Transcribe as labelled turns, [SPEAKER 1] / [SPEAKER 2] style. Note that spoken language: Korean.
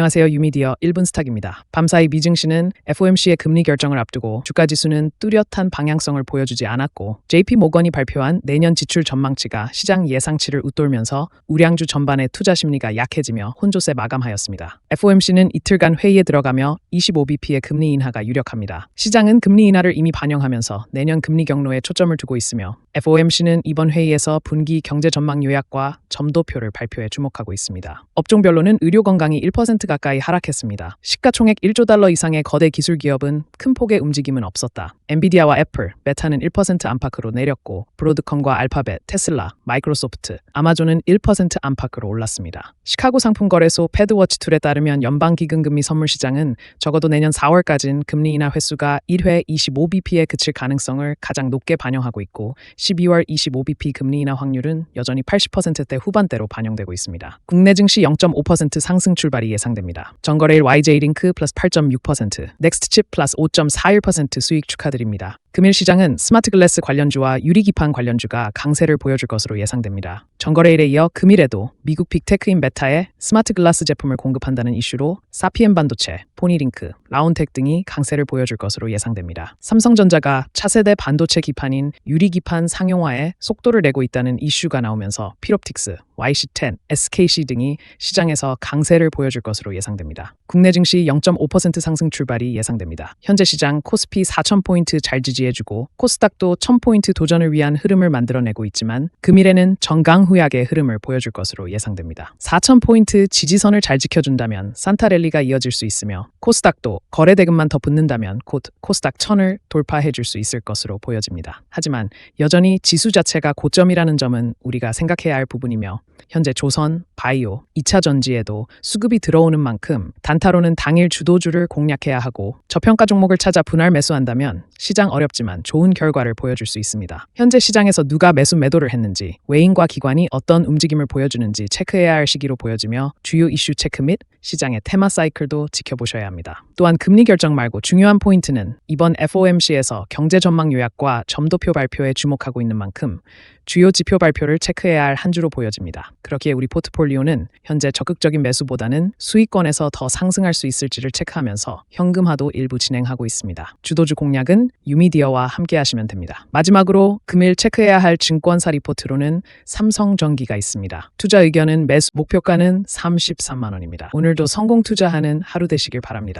[SPEAKER 1] 안녕하세요. 유미디어 1분 스탁입니다. 밤사이 미증시는 FOMC의 금리 결정을 앞두고 주가 지수는 뚜렷한 방향성을 보여주지 않았고 JP 모건이 발표한 내년 지출 전망치가 시장 예상치를 웃돌면서 우량주 전반의 투자 심리가 약해지며 혼조세 마감하였습니다. FOMC는 이틀간 회의에 들어가며 25bp의 금리 인하가 유력합니다. 시장은 금리 인하를 이미 반영하면서 내년 금리 경로에 초점을 두고 있으며 FOMC는 이번 회의에서 분기 경제 전망 요약과 점도표를 발표에 주목하고 있습니다. 업종별로는 의료 건강이 1%가 까이 하락했습니다. 시가총액 1조 달러 이상의 거대 기술 기업은 큰 폭의 움직임은 없었다. 엔비디아와 애플, 메타는 1% 안팎으로 내렸고 브로드컴과 알파벳, 테슬라, 마이크로소프트, 아마존은 1% 안팎으로 올랐습니다. 시카고 상품거래소 패드워치 툴에 따르면 연방기금금리 선물 시장은 적어도 내년 4월까지는 금리 인하 횟수가 1회 25bp에 그칠 가능성을 가장 높게 반영하고 있고 12월 25bp 금리 인하 확률은 여전히 80%대 후반대로 반영되고 있습니다. 국내 증시 0.5% 상승 출발이 예상됩니다. 전거래일 YJ링크 플러스 8.6%, 넥스트칩 플러스 5.41% 수익 축하드립니다. 금일 시장은 스마트 글래스 관련주와 유리기판 관련주가 강세를 보여줄 것으로 예상됩니다. 전거래일에 이어 금일에도 미국 빅테크인 메타에 스마트 글라스 제품을 공급한다는 이슈로 사피엔 반도체, 포니링크, 라운텍 등이 강세를 보여줄 것으로 예상됩니다. 삼성전자가 차세대 반도체 기판인 유리기판 상용화에 속도를 내고 있다는 이슈가 나오면서 피롭틱스, YC10, SKC 등이 시장에서 강세를 보여줄 것으로 예상됩니다. 국내 증시 0.5% 상승 출발이 예상됩니다. 현재 시장 코스피 4,000포인트 잘 지지 해주고 코스닥도 1,000포인트 도전을 위한 흐름을 만들어내고 있지만 금일에는 정강후약의 흐름을 보여줄 것으로 예상됩니다. 4,000포인트 지지선을 잘 지켜준다면 산타랠리가 이어질 수 있으며 코스닥도 거래 대금만 더 붙는다면 곧 코스닥 1000을 돌파해줄 수 있을 것으로 보여집니다. 하지만 여전히 지수 자체가 고점이라는 점은 우리가 생각해야 할 부분이며 현재 조선, 바이오, 2차 전지에도 수급이 들어오는 만큼 단타로는 당일 주도주를 공략해야 하고 저평가 종목을 찾아 분할 매수한다면 시장 어렵 지만 좋은 결과를 보여줄 수 있습니다. 현재 시장에서 누가 매수 매도를 했는지 외인과 기관이 어떤 움직임을 보여주는지 체크해야 할 시기로 보여지며 주요 이슈 체크 및 시장의 테마 사이클도 지켜보셔야 합니다. 또한 금리 결정 말고 중요한 포인트는 이번 FOMC에서 경제 전망 요약과 점도표 발표에 주목하고 있는 만큼 주요 지표 발표를 체크해야 할 한 주로 보여집니다. 그렇기에 우리 포트폴리오는 현재 적극적인 매수보다는 수익권에서 더 상승할 수 있을지를 체크하면서 현금화도 일부 진행하고 있습니다. 주도주 공략은 유미디어와 함께 하시면 됩니다. 마지막으로 금일 체크해야 할 증권사 리포트로는 삼성전기가 있습니다. 투자 의견은 매수 목표가는 33만 원입니다. 오늘도 성공 투자하는 하루 되시길 바랍니다.